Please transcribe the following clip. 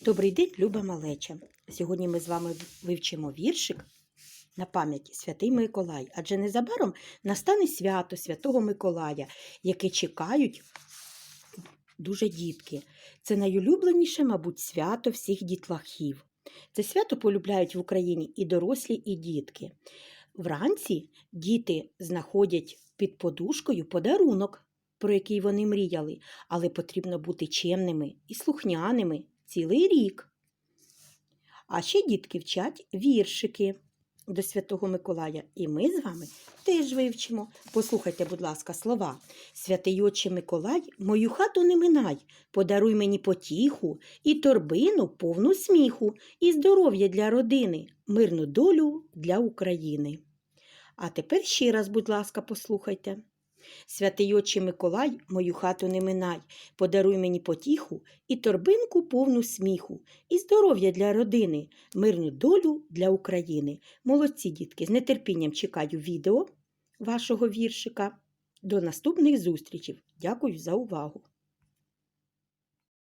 Добрий день, люба малеча. Сьогодні ми з вами вивчимо віршик на пам'яті Святий Миколай, адже незабаром настане свято Святого Миколая, яке чекають дуже дітки. Це найулюбленіше, мабуть, свято всіх дітлахів. Це свято полюбляють в Україні і дорослі, і дітки. Вранці діти знаходять під подушкою подарунок, про який вони мріяли, але потрібно бути чемними і слухняними цілий рік. А ще дітки вчать віршики до Святого Миколая. І ми з вами теж вивчимо. Послухайте, будь ласка, слова. Святий Отче Миколай, мою хату не минай, подаруй мені потіху і торбину повну сміху, і здоров'я для родини, мирну долю для України. А тепер ще раз, будь ласка, послухайте. Святий Отче Миколай, мою хату не минай, подаруй мені потіху і торбинку повну сміху, і здоров'я для родини, мирну долю для України. Молодці, дітки, з нетерпінням чекаю відео вашого віршика. До наступних зустрічей. Дякую за увагу!